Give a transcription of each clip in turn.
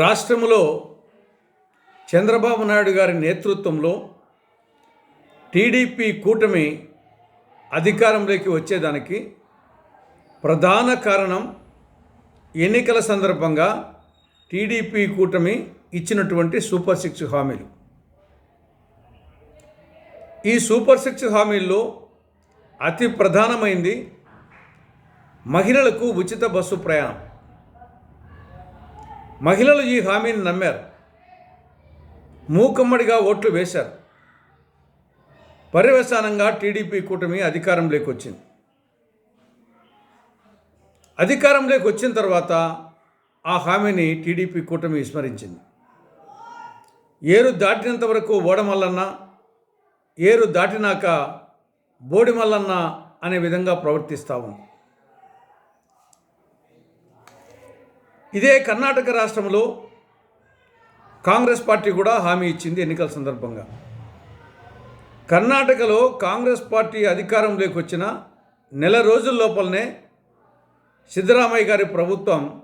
రాష్ట్రంలో చంద్రబాబు నాయుడు గారి నేతృత్వంలో టీడీపీ కూటమి అధికారంలోకి వచ్చేదానికి ప్రధాన కారణం ఎన్నికల సందర్భంగా టీడీపీ కూటమి ఇచ్చినటువంటి సూపర్ సిక్స్ హామీలు. ఈ సూపర్ సిక్స్ హామీల్లో అతి ప్రధానమైంది మహిళలకు ఉచిత బస్సు ప్రయాణం. మహిళలు ఈ హామీని నమ్మారు. మూకమ్మడిగా ఓట్లు వేశారు. పర్యవసానంగా టీడీపీ కూటమి అధికారంలోకి వచ్చింది. అధికారంలోకి వచ్చిన తర్వాత ఆ హామీని టీడీపీ కూటమి విస్మరించింది. ఏరు దాటినంత వరకు ఓడమల్లన్న ఏరు దాటినాక బోడిమల్లన్న అనే విధంగా ప్రవర్తిస్తూ ఇదే కర్ణాటక రాష్ట్రంలో కాంగ్రెస్ పార్టీ కూడా హామీ ఇచ్చింది ఎన్నికల సందర్భంగా. కర్ణాటకలో కాంగ్రెస్ పార్టీ అధికారంలోకి వచ్చిన నెల రోజుల లోపలనే సిద్ధరామయ్య గారి ప్రభుత్వం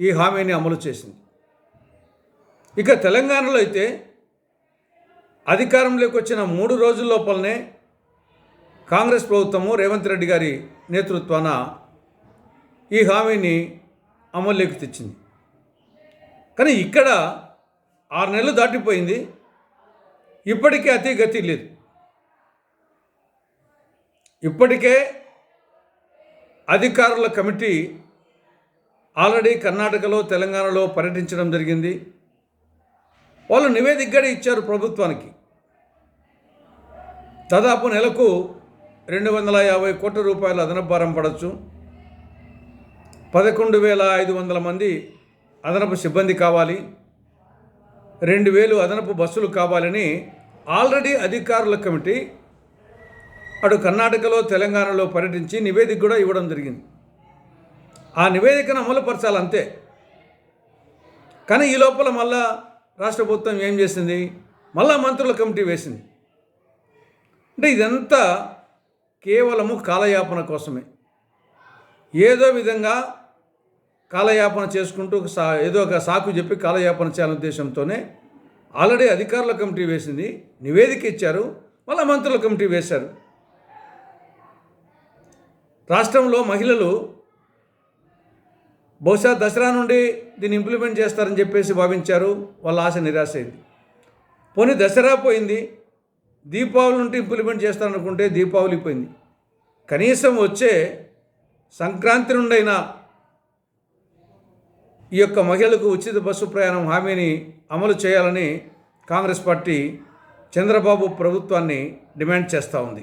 ఈ హామీని అమలు చేసింది. ఇక తెలంగాణలో అయితే అధికారంలోకి వచ్చిన మూడు రోజుల లోపలనే కాంగ్రెస్ ప్రభుత్వము రేవంత్ రెడ్డి గారి నేతృత్వాన ఈ హామీని అమల్లోకి తెచ్చింది. కానీ ఇక్కడ ఆరు నెలలు దాటిపోయింది. ఇప్పటికే అతి గతి లేదు. ఇప్పటికే అధికారుల కమిటీ ఆల్రెడీ కర్ణాటకలో తెలంగాణలో పర్యటించడం జరిగింది. వాళ్ళు నివేదిక ఇచ్చారు ప్రభుత్వానికి. దాదాపు నెలకు రెండు వందల యాభై కోట్ల రూపాయల అదనపు భారం పడవచ్చు. పదకొండు వేల ఐదు వందల మంది అదనపు సిబ్బంది కావాలి. రెండు వేలు అదనపు బస్సులు కావాలని ఆల్రెడీ అధికారుల కమిటీ అటు కర్ణాటకలో తెలంగాణలో పర్యటించి నివేదిక కూడా ఇవ్వడం జరిగింది. ఆ నివేదికను అమలుపరచాలి అంతే కానీ ఈ లోపల మళ్ళా రాష్ట్ర ప్రభుత్వం ఏం చేసింది? మళ్ళా మంత్రుల కమిటీ వేసింది. అంటే ఇదంతా కేవలము కాలయాపన కోసమే. ఏదో విధంగా కాలయాపన చేసుకుంటూ సా ఏదో ఒక సాకు చెప్పి కాలయాపన చేయాలనే ఉద్దేశంతోనే ఆల్రెడీ అధికారుల కమిటీ వేసింది నివేదిక ఇచ్చారు మళ్ళీ మంత్రుల కమిటీ వేశారు. రాష్ట్రంలో మహిళలు బహుశా దసరా నుండి దీన్ని ఇంప్లిమెంట్ చేస్తారని చెప్పేసి భావించారు వాళ్ళ ఆశ నిరాశ అయింది. పోనీ దసరా పోయింది దీపావళి నుండి ఇంప్లిమెంట్ చేస్తారనుకుంటే దీపావళి పోయింది. కనీసం వచ్చే సంక్రాంతి నుండైనా ఈ యొక్క మహిళలకు ఉచిత బస్సు ప్రయాణం హామీని అమలు చేయాలని కాంగ్రెస్ పార్టీ చంద్రబాబు ప్రభుత్వాన్ని డిమాండ్ చేస్తూ ఉంది.